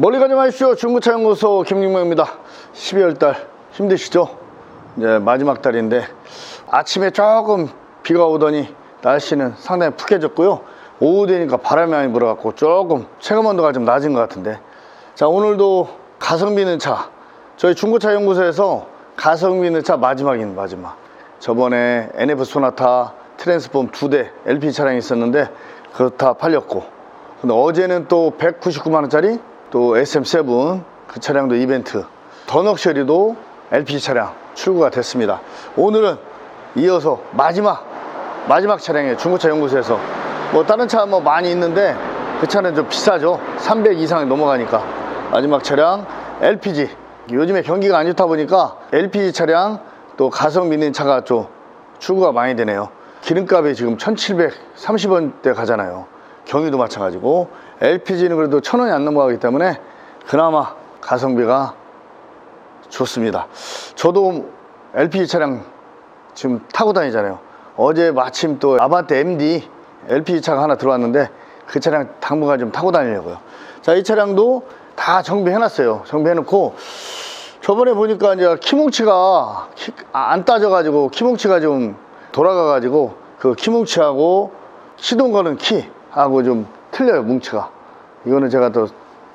멀리 가지 마십시오. 중고차 연구소 김경명입니다. 12월 달 힘드시죠? 이제 마지막 달인데 아침에 조금 비가 오더니 날씨는 상당히 푹해졌고요. 오후 되니까 바람이 많이 불어갖고 조금 체감 온도가 좀 낮은 것 같은데 자 오늘도 가성비 있는 차 저희 중고차 연구소에서 가성비 있는 차 마지막인 마지막 저번에 NF 소나타 트랜스폼 두 대 LP 차량이 있었는데 그거 다 팔렸고 근데 어제는 또 199만 원짜리 또 SM7 그 차량도 이벤트 더넉셔리도 LP 차량 출고가 됐습니다. 오늘은 이어서 마지막 마지막 차량에 중고차 연구소에서 뭐 다른 차 뭐 많이 있는데 그 차는 좀 비싸죠. 300 이상이 넘어가니까. 마지막 차량 LPG 요즘에 경기가 안 좋다 보니까 LPG 차량 또 가성비 있는 차가 좀 출고가 많이 되네요. 기름값이 지금 1730원대 가잖아요. 경유도 마찬가지고 LPG는 그래도 1000원이 안 넘어가기 때문에 그나마 가성비가 좋습니다. 저도 LPG 차량 지금 타고 다니잖아요. 어제 마침 또 아반떼 MD LPG 차가 하나 들어왔는데 그 차량 당분간 좀 타고 다니려고요. 자 이 차량도 다 정비해 놨어요. 정비해 놓고 저번에 보니까 이제 키뭉치가 키- 아, 안 따져 가지고 키뭉치가 좀 돌아가 가지고 그 키뭉치하고 시동 거는 키하고 좀 틀려요 뭉치가. 이거는 제가 또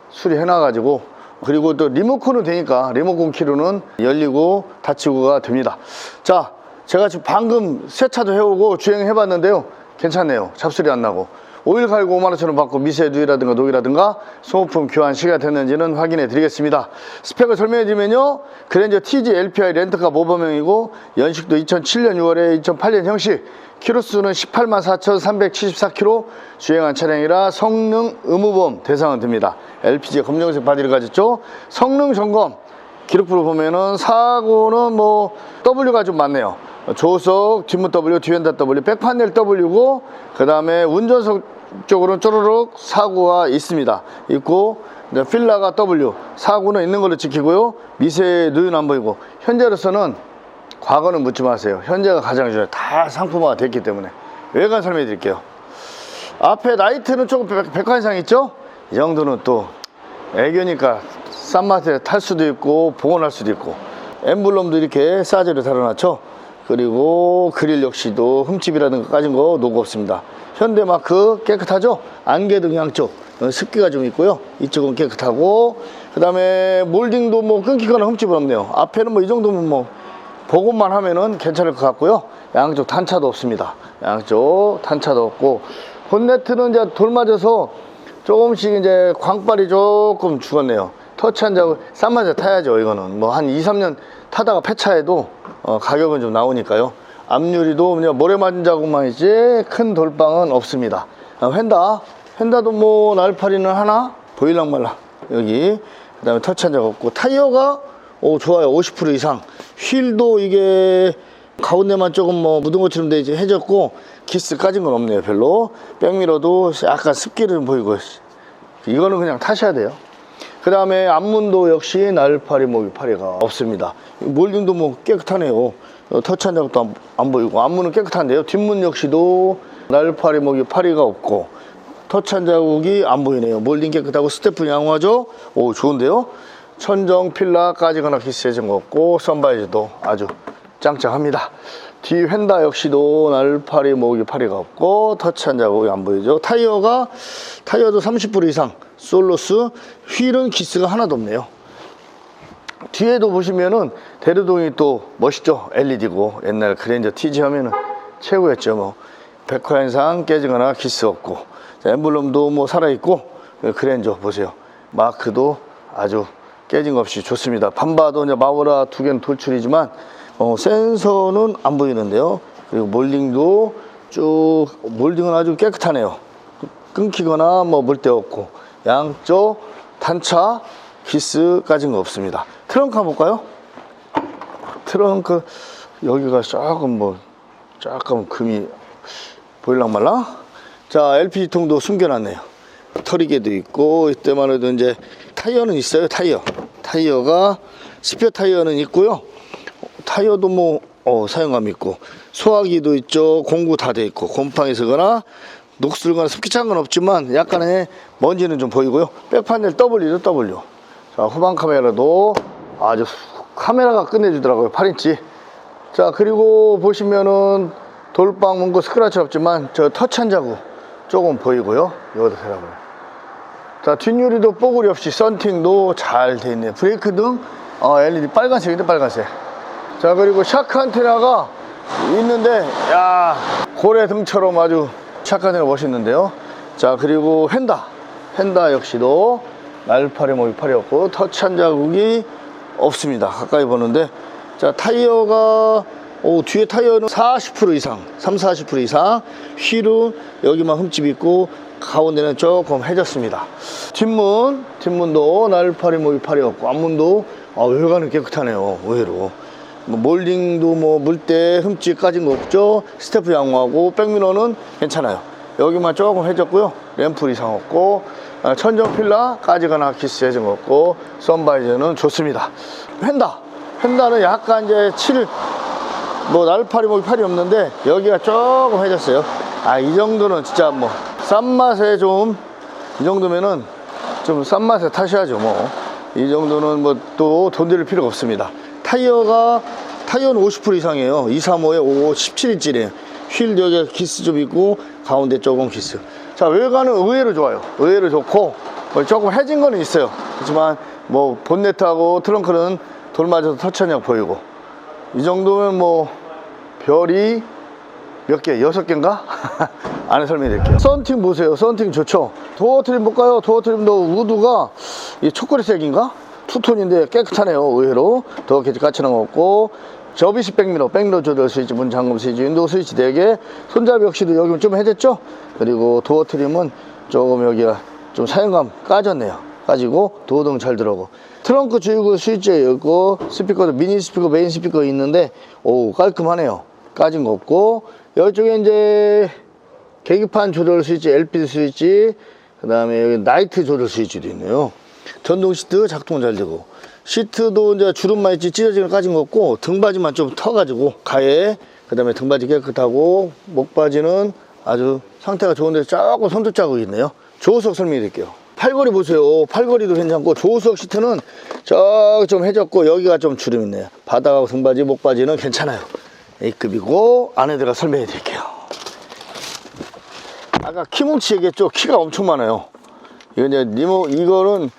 수리해 놔가지고. 그리고 또 리모컨은 되니까 리모컨 키로는 열리고 닫히고가 됩니다. 자 제가 지금 방금 세차도 해오고 주행해 봤는데요. 괜찮네요. 잡소리 안 나고 오일 갈고 5만원처럼 받고 미세누이라든가 녹이라든가 소모품 교환 시가 됐는지는 확인해 드리겠습니다. 스펙을 설명해 드리면요. 그랜저 TG LPI 렌트카 모범형이고 연식도 2007년 6월에 2008년 형식. 키로수는 18만 4,374km 주행한 차량이라 성능 의무보험 대상은 됩니다. LPG 검정색 바디를 가졌죠. 성능 점검 기록부를 보면은 사고는 뭐 W가 좀 많네요. 조석, 뒷문 W, 뒤엔다 W, 백판넬 W고 그 다음에 운전석 쪽으로는 쪼르륵 사고가 있습니다. 있고 필라가 W 사고는 있는 걸로 지키고요. 미세 누유는 안 보이고 현재로서는 과거는 묻지 마세요. 현재가 가장 중요해요. 다 상품화가 됐기 때문에 외관 설명해 드릴게요. 앞에 라이트는 조금 백- 백화 이상 있죠? 이 정도는 또 애교니까 싼 맛에 탈 수도 있고 복원할 수도 있고. 엠블럼도 이렇게 싸제로 달아놨죠? 그리고 그릴 역시도 흠집이라든가 까진 거 노고 없습니다. 현대마크 깨끗하죠? 안개등 양쪽 어, 습기가 좀 있고요. 이쪽은 깨끗하고. 그 다음에 몰딩도 뭐 끊기거나 흠집은 없네요. 앞에는 뭐 이 정도면 뭐 복원만 하면은 괜찮을 것 같고요. 양쪽 단차도 없습니다. 양쪽 단차도 없고. 본네트는 이제 돌 맞아서 조금씩 이제 광발이 조금 죽었네요. 터치 한 자국 싼 맛에 타야죠. 이거는. 뭐 한 2, 3년 타다가 폐차해도 어, 가격은 좀 나오니까요. 앞유리도 그냥 모래 맞은 자국만 있지 큰 돌방은 없습니다. 아, 휀다. 휀다도 뭐 날파리는 하나? 보일랑 말라 여기. 그 다음에 터치 한 자국 없고. 타이어가 오 좋아요. 50% 이상. 휠도 이게 가운데만 조금 뭐 묻은 것처럼 돼 이제 해졌고 기스 까진 건 없네요 별로. 백미러도 약간 습기를 좀 보이고 이거는 그냥 타셔야 돼요 그 다음에 앞문도 역시 날파리 모기 파리가 없습니다. 몰딩도 뭐 깨끗하네요. 어, 터치한 적도 안, 안 보이고. 앞문은 깨끗한데요. 뒷문 역시도 날파리 모기 파리가 없고 터치한 자국이 안 보이네요. 몰딩 깨끗하고 스테프 양호하죠? 오 좋은데요? 천정 필라 까지거나 기스해진 거 없고 선바이즈도 아주 짱짱합니다 뒤 휀다 역시도 날파리 모기 파리가 없고 터치한 자국이 안 보이죠. 타이어가 타이어도 30% 이상. 솔로스 휠은 기스가 하나도 없네요. 뒤에도 보시면은 대류동이 또 멋있죠. LED고. 옛날 그랜저 TG 하면은 최고였죠 뭐. 백화현상 깨지거나 기스 없고. 자, 엠블럼도 뭐 살아있고. 그랜저 보세요. 마크도 아주 깨진 거 없이 좋습니다. 반바도 이제 마우라 두 개는 돌출이지만 어, 센서는 안 보이는데요. 그리고 몰딩도 쭉 몰딩은 아주 깨끗하네요. 끊기거나 뭐 물때 없고. 양쪽 단차 거 없습니다. 트렁크 한번 볼까요? 트렁크 여기가 조금 뭐 조금 금이 보일랑 말랑 자 LPG 통도 숨겨놨네요. 털이개도 있고 이때만 해도 이제 타이어는 있어요 타이어. 타이어가 스페어 타이어는 있고요 타이어도 뭐 어, 사용감 있고 소화기도 있죠 공구 다 돼 있고 곰팡이 쓰거나 녹슬거나 습기 찬 건 없지만 약간의 먼지는 좀 보이고요. 백판넬 W죠 W. 자 후방 카메라도 아주 카메라가 끝내주더라고요. 8인치. 자 그리고 보시면은 돌방 문구 스크래치 없지만 저 터치한 자국 조금 보이고요. 이것도 대라고요. 자 뒷유리도 뽀글이 없이 썬팅도 잘 돼 있네요. 브레이크 등 어, LED 빨간색인데 빨간색. 자 그리고 샤크 안테나가 있는데 야 고래 등처럼 아주 샤크 안테나 멋있는데요. 자 그리고 헨다 헨다 역시도 날파리 모이파리 없고 터치 한 자국이 없습니다. 가까이 보는데 자 타이어가 오, 뒤에 타이어는 40% 이상 3, 40% 이상 휠은 여기만 흠집 있고 가운데는 조금 해졌습니다. 뒷문 뒷문도 날파리 모이파리 없고 앞문도 아, 외관은 깨끗하네요. 의외로 뭐 몰딩도 뭐 물때 흠집 까진 거 없죠. 스태프 양호하고 백미러는 괜찮아요. 여기만 조금 해졌고요. 램프 이상 없고 아, 천정 필라 까지거나 키스 해진 거 없고 선바이저는 좋습니다. 펜다 펜다는 약간 이제 칠 뭐 날파리 뭐 팔이 없는데 여기가 조금 해졌어요. 아 이 정도는 진짜 뭐 싼 맛에 좀 이 정도면은 좀 싼 맛에 타셔야죠 뭐. 이 정도는 뭐 또 돈 들일 필요가 없습니다. 타이어가 타이어는 50% 이상이에요. 235에 5, 17인치래요. 휠 여기 기스 좀 있고 가운데 조금 기스. 자 외관은 의외로 좋아요. 의외로 좋고 뭐 조금 해진 거는 있어요. 그렇지만 뭐 본네트하고 트렁크는 돌 맞아서 터치하냐고 보이고 이 정도면 뭐 별이 몇 개? 여섯 개인가? 안에 설명해 드릴게요. 썬팅 보세요. 썬팅 좋죠? 도어 트림 볼까요? 도어 트림도 우드가 이 초콜릿색인가? 투톤인데 깨끗하네요. 의외로. 캐치 까치는 거 없고 접이시 백미러, 백미러 조절 스위치, 문 잠금 스위치, 윈도우 스위치 4개, 손잡이 역시도 여기 좀 해졌죠? 그리고 도어 트림은 조금 여기가 좀 사용감 까졌네요. 까지고 도어등 잘 들어오고 트렁크 주유구 스위치에 있고 스피커도 미니 스피커, 메인 스피커 있는데 오 깔끔하네요. 까진 거 없고 이쪽에 이제 계기판 조절 스위치, LPD 스위치, 그 다음에 여기 나이트 조절 스위치도 있네요. 전동 시트 작동 잘 되고 시트도 이제 주름만 있지 찢어지는 까진 거 없고 등받이만 좀 터가지고 가해 그 다음에 등받이 깨끗하고 목바지는 아주 상태가 좋은데 조금 손톱 자국이 있네요. 조수석 설명해 드릴게요. 팔걸이 보세요. 팔걸이도 괜찮고 조수석 시트는 저기 좀 해졌고 여기가 좀 주름 있네요. 바닥하고 등받이, 목바지는 괜찮아요. A급이고 안에 들어가 설명해 드릴게요. 아까 키뭉치 얘기했죠? 키가 엄청 많아요. 이거 이제 리모, 이거는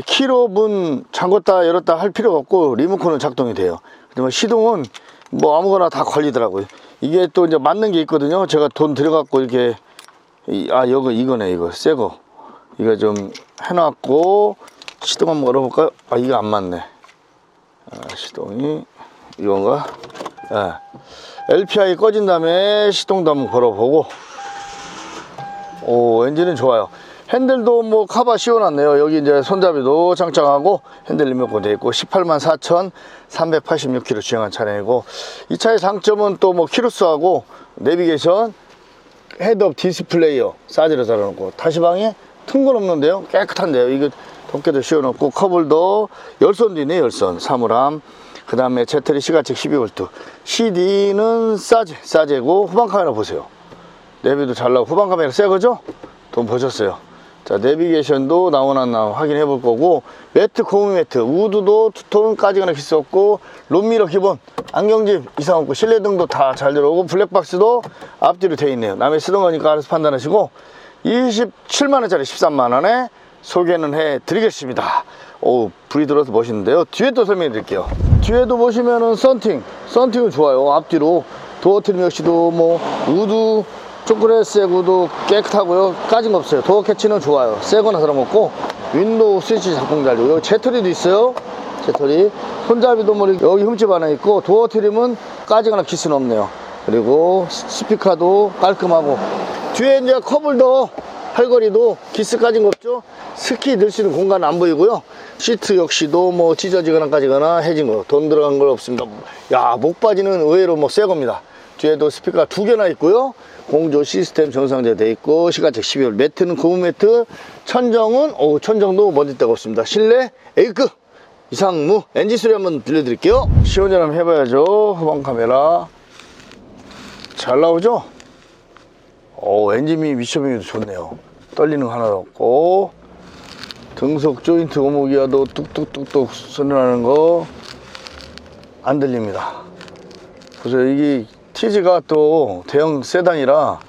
키로 문 잠궜다 열었다 할 필요가 없고 리모컨은 작동이 돼요. 그다음에 시동은 뭐 아무거나 다 걸리더라고요. 이게 또 이제 맞는 게 있거든요. 제가 돈 들여갖고 이렇게 이- 아 이거 이거네 이거 새거 이거 좀 해놨고 시동 한번 걸어볼까요? 아 이거 안 맞네. 아, 시동이 이건가? 예. LPI 꺼진 다음에 시동도 한번 걸어보고 오 엔진은 좋아요 핸들도 뭐 카바 씌워놨네요. 여기 이제 손잡이도 장착하고 핸들 리모컨 되어 있고 18만 4,386km 주행한 차량이고 이 차의 장점은 또 뭐 키로수하고 내비게이션 헤드업 디스플레이어 싸지로 달아놓고 다시방에 튼 건 없는데요. 깨끗한데요. 이거 덮개도 씌워놓고 커블도 열선도 있네 열선 사물함. 그 다음에 배터리 시가책 12V CD는 싸제 싸제고 후방 카메라 보세요. 내비도 잘 나오고 후방 카메라 새 거죠? 돈 버셨어요. 자 내비게이션도 나오나 안 나오나 확인해 볼 거고 매트 고무 매트 우드도 투톤까지거나 있었고 롬미러 기본 안경집 이상 없고 실내등도 다 잘 들어오고 블랙박스도 앞뒤로 돼 있네요. 남의 쓰던 거니까 알아서 판단하시고 27만원짜리 13만원에 소개는 해 드리겠습니다. 오 불이 들어서 멋있는데요. 뒤에 또 설명해 드릴게요. 뒤에도 보시면은 썬팅 썬팅은 좋아요. 앞뒤로 도어 트림 역시도 뭐 우드 초콜릿 새고도 깨끗하고요. 까진 거 없어요. 도어 캐치는 좋아요. 새거나 들어먹고 윈도우 스위치 작동 잘 되고 여기 제터리도 있어요. 제터리 손잡이도 뭐 여기 흠집 하나 있고 도어 트림은 까지거나 기스는 없네요. 그리고 스- 스피커도 깔끔하고 뒤에 이제 커블도 팔걸이도 기스 까진 거 없죠? 스키 넣을 수 있는 공간 안 보이고요. 시트 역시도 뭐 찢어지거나 까지거나 해진 거, 돈 들어간 거 없습니다. 야, 목바지는 의외로 뭐 새 겁니다. 뒤에도 스피커 두 개나 있고요. 공조 시스템 정상제 돼 있고 시가책 12월 매트는 고무 매트 천정은 오 천정도 먼지 데가 없습니다. 실내 A급 이상무 엔진 소리 한번 들려드릴게요. 시운전 한번 해봐야죠. 후방 카메라 잘 나오죠? 오, 엔진미 미션미도 좋네요. 떨리는 거 하나도 없고 등속 조인트 오목이와도 뚝뚝뚝뚝 소리 나는 거 안 들립니다. 보세요. 이게 티즈가 또 대형 세단이라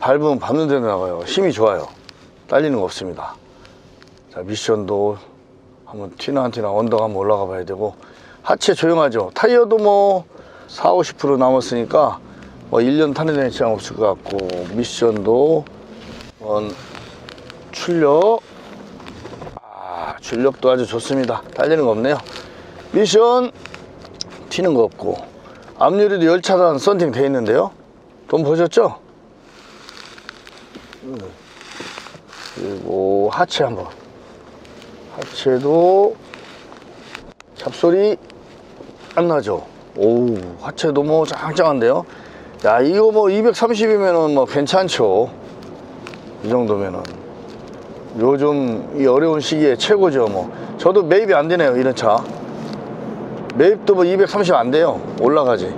밟으면 밟는 대로 나가요. 힘이 좋아요. 딸리는 거 없습니다. 자, 미션도 한번 튀나 안 튀나 언덕 한번 올라가 봐야 되고 하체 조용하죠. 타이어도 뭐 4, 50% 남았으니까 뭐 1년 타는 데는 지장 없을 것 같고 미션도 원 출력 아, 출력도 아주 좋습니다. 딸리는 거 없네요. 미션 튀는 거 없고 앞유리도 열차단 썬팅 돼 있는데요. 돈 보셨죠? 음. 그리고 하체 한번 하체도 잡소리 안 나죠? 오 하체도 뭐 짱짱한데요? 야 이거 뭐 230이면은 뭐 괜찮죠 이 정도면은 요즘 이 어려운 시기에 최고죠 뭐 저도 매입이 안 되네요 이런 차 매입도 뭐 230 안 돼요. 올라가지.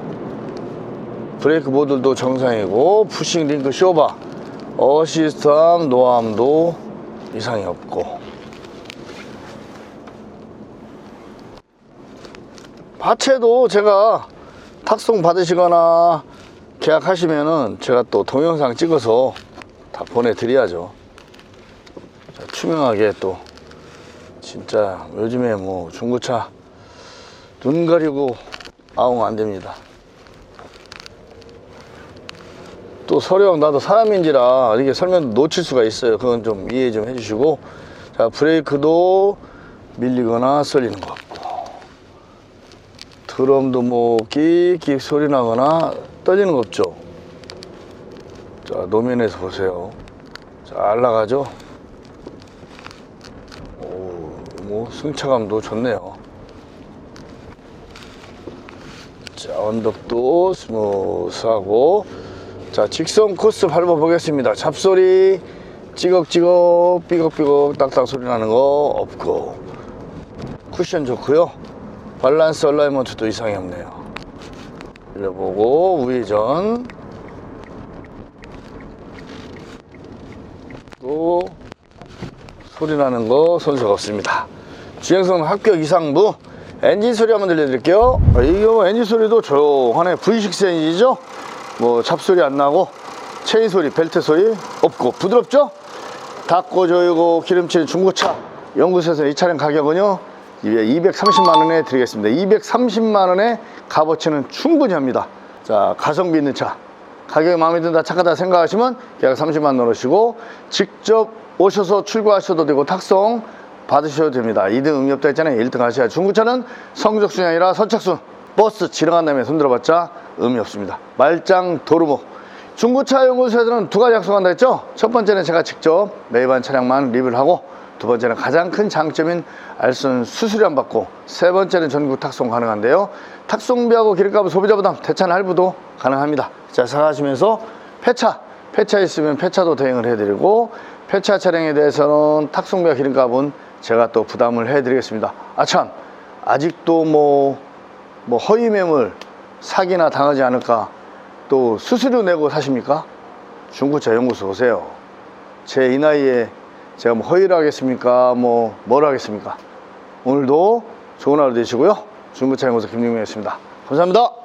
브레이크 모듈도 정상이고 푸싱 링크 쇼바. 어시스트함 노암도 이상이 없고. 하체도 제가 탁송 받으시거나 계약하시면은 제가 또 동영상 찍어서 다 보내드려야죠. 자, 투명하게 또. 진짜 요즘에 뭐 중고차 눈 가리고 아웅 안 됩니다. 또 서령 나도 사람인지라 이렇게 설명 놓칠 수가 있어요. 그건 좀 이해 좀 해주시고 자 브레이크도 밀리거나 썰리는 거 없고 드럼도 뭐 끽끽 소리 나거나 떨리는 거 없죠. 자 노면에서 보세요. 잘 나가죠. 오, 뭐 승차감도 좋네요. 자, 언덕도 스무스하고 자, 직선 코스 밟아 보겠습니다. 잡소리 찌걱찌걱 삐걱삐걱 딱딱 소리 나는 거 없고 쿠션 좋고요. 밸런스 얼라이먼트도 이상이 없네요. 올려보고 우회전 또 소리 나는 거 손색 없습니다. 주행성 합격 이상부 엔진 소리 한번 들려드릴게요. 아, 이거 엔진 소리도 조용하네. V6 엔진이죠? 뭐 잡소리 안 나고 체인 소리, 벨트 소리 없고 부드럽죠? 닫고 조이고 기름칠 중고차 연구소에서 이 차량 가격은요 230만 원에 드리겠습니다. 230만 원에 값어치는 충분히 합니다. 자 가성비 있는 차 가격이 마음에 든다 착하다 생각하시면 계약 30만 원 넣으시고 직접 오셔서 출고하셔도 되고 탁송 받으셔도 됩니다. 2등 의미 없다 했잖아요. 1등 하셔야 중고차는 성적순이 아니라 선착순 버스 지나간 다음에 손들어봤자 의미 없습니다. 말짱 도루모 중고차 연구소에서는 두 가지 약속한다 했죠. 첫 번째는 제가 직접 매입한 차량만 리뷰를 하고 두 번째는 가장 큰 장점인 알선 수수료 안 받고 세 번째는 전국 탁송 가능한데요. 탁송비하고 기름값 소비자 부담 대찬 할부도 가능합니다. 자 생각하시면서 폐차 폐차 있으면 폐차도 대행을 해드리고 폐차 차량에 대해서는 탁송비와 기름값은 제가 또 부담을 해드리겠습니다. 아참 아직도 뭐, 뭐 허위 매물 사기나 당하지 않을까 또 수수료 내고 사십니까? 중고차 연구소 오세요. 제 이 나이에 제가 뭐 허위를 하겠습니까? 뭐 뭘 하겠습니까? 오늘도 좋은 하루 되시고요. 중고차 연구소 김용민이었습니다. 감사합니다.